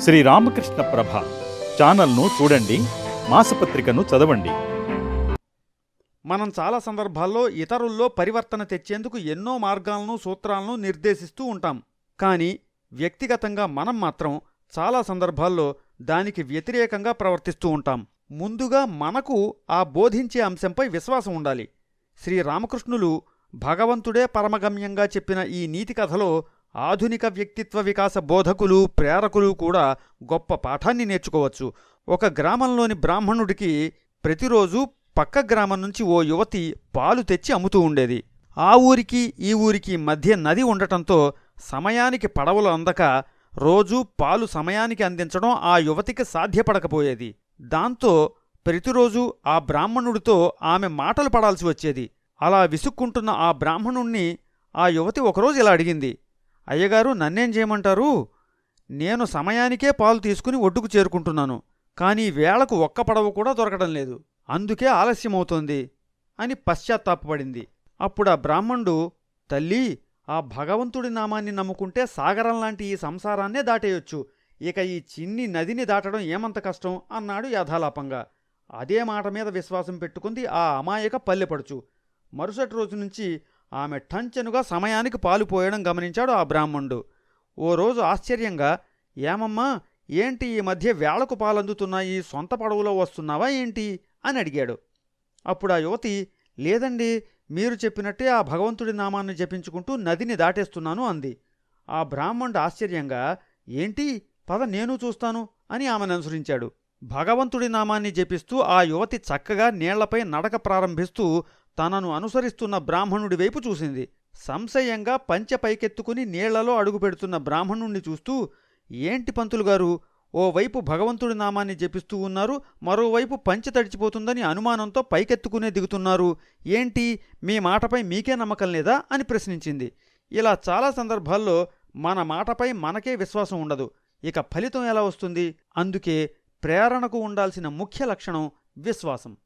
శ్రీ రామకృష్ణ ప్రభ ఛానల్ను చూడండి మాసపత్రికను చదవండి. మనం చాలా సందర్భాల్లో ఇతరుల్లో పరివర్తన తెచ్చేందుకు ఎన్నో మార్గాలను సూత్రాలను నిర్దేశిస్తూ ఉంటాం. కానీ వ్యక్తిగతంగా మనం మాత్రం చాలా సందర్భాల్లో దానికి వ్యతిరేకంగా ప్రవర్తిస్తూ ఉంటాం. ముందుగా మనకు ఆ బోధించే అంశంపై విశ్వాసం ఉండాలి. శ్రీరామకృష్ణులు భగవంతుడే పరమగమ్యంగా చెప్పిన ఈ నీతి కథలో ఆధునిక వ్యక్తిత్వ వికాస బోధకులు ప్రేరకులు కూడా గొప్ప పాఠాన్ని నేర్చుకోవచ్చు. ఒక గ్రామంలోని బ్రాహ్మణుడికి ప్రతిరోజు పక్క గ్రామం నుంచి ఓ యువతి పాలు తెచ్చి అమ్ముతూ ఉండేది. ఆ ఊరికి ఈ ఊరికి మధ్య నది ఉండటంతో సమయానికి పడవలు అందక రోజూ పాలు సమయానికి అందించడం ఆ యువతికి సాధ్యపడకపోయేది. దాంతో ప్రతిరోజు ఆ బ్రాహ్మణుడితో ఆమె మాటలు పడాల్సి వచ్చేది. అలా విసుక్కుంటున్న ఆ బ్రాహ్మణుణ్ణి ఆ యువతి ఒకరోజు ఇలా అడిగింది అయ్యగారు నన్నేం చేయమంటారు? నేను సమయానికే పాలు తీసుకుని ఒడ్డుకు చేరుకుంటున్నాను కానీ వేళకు ఒక్క పడవ కూడా దొరకడం లేదు. అందుకే ఆలస్యమవుతోంది అని పశ్చాత్తాపడింది అప్పుడు ఆ బ్రాహ్మణుడు తల్లి ఆ భగవంతుడి నామాన్ని నమ్ముకుంటే సాగరం లాంటి ఈ సంసారాన్నే దాటేయొచ్చు. ఇక ఈ చిన్ని నదిని దాటడం ఏమంత కష్టం? అన్నాడు యథాలాపంగా. అదే మాట మీద విశ్వాసం పెట్టుకుంది ఆ అమాయక పల్లెపడుచు. మరుసటి రోజు నుంచి ఆమె టంచెనుగా సమయానికి పాలు పోయడం గమనించాడు ఆ బ్రాహ్మణుడు. ఓ రోజు ఆశ్చర్యంగా ఏమమ్మా ఏంటి ఈ మధ్య వేళకు పాలందుతున్నాయి సొంత పడవలో వస్తున్నావా ఏంటి? అని అడిగాడు. అప్పుడు ఆ యువతి లేదండి మీరు చెప్పినట్టే ఆ భగవంతుడి నామాన్ని జపించుకుంటూ నదిని దాటేస్తున్నాను అంది. ఆ బ్రాహ్మణుడు ఆశ్చర్యంగా ఏంటి? పద నేను చూస్తాను అని ఆమెను అనుసరించాడు. భగవంతుడి నామాన్ని జపిస్తూ ఆ యువతి చక్కగా నీళ్ళపై నడక ప్రారంభిస్తూ తనను అనుసరిస్తున్న బ్రాహ్మణుడి వైపు చూసింది. సంశయంగా పంచె పైకెత్తుకుని నీళ్ళలో అడుగుపెడుతున్న బ్రాహ్మణుణ్ణి చూస్తూ ఏంటి పంతులు గారు ఓవైపు భగవంతుడి నామాన్ని జపిస్తూ ఉన్నారు మరోవైపు పంచె తడిచిపోతుందని అనుమానంతో పైకెత్తుకునే దిగుతున్నారు. ఏంటి మీ మాటపై మీకే నమ్మకం లేదా? అని ప్రశ్నించింది. ఇలా చాలా సందర్భాల్లో మన మాటపై మనకే విశ్వాసం ఉండదు. ఇక ఫలితం ఎలా వస్తుంది? అందుకే ప్రేరణకు ఉండాల్సిన ముఖ్య లక్షణం విశ్వాసం.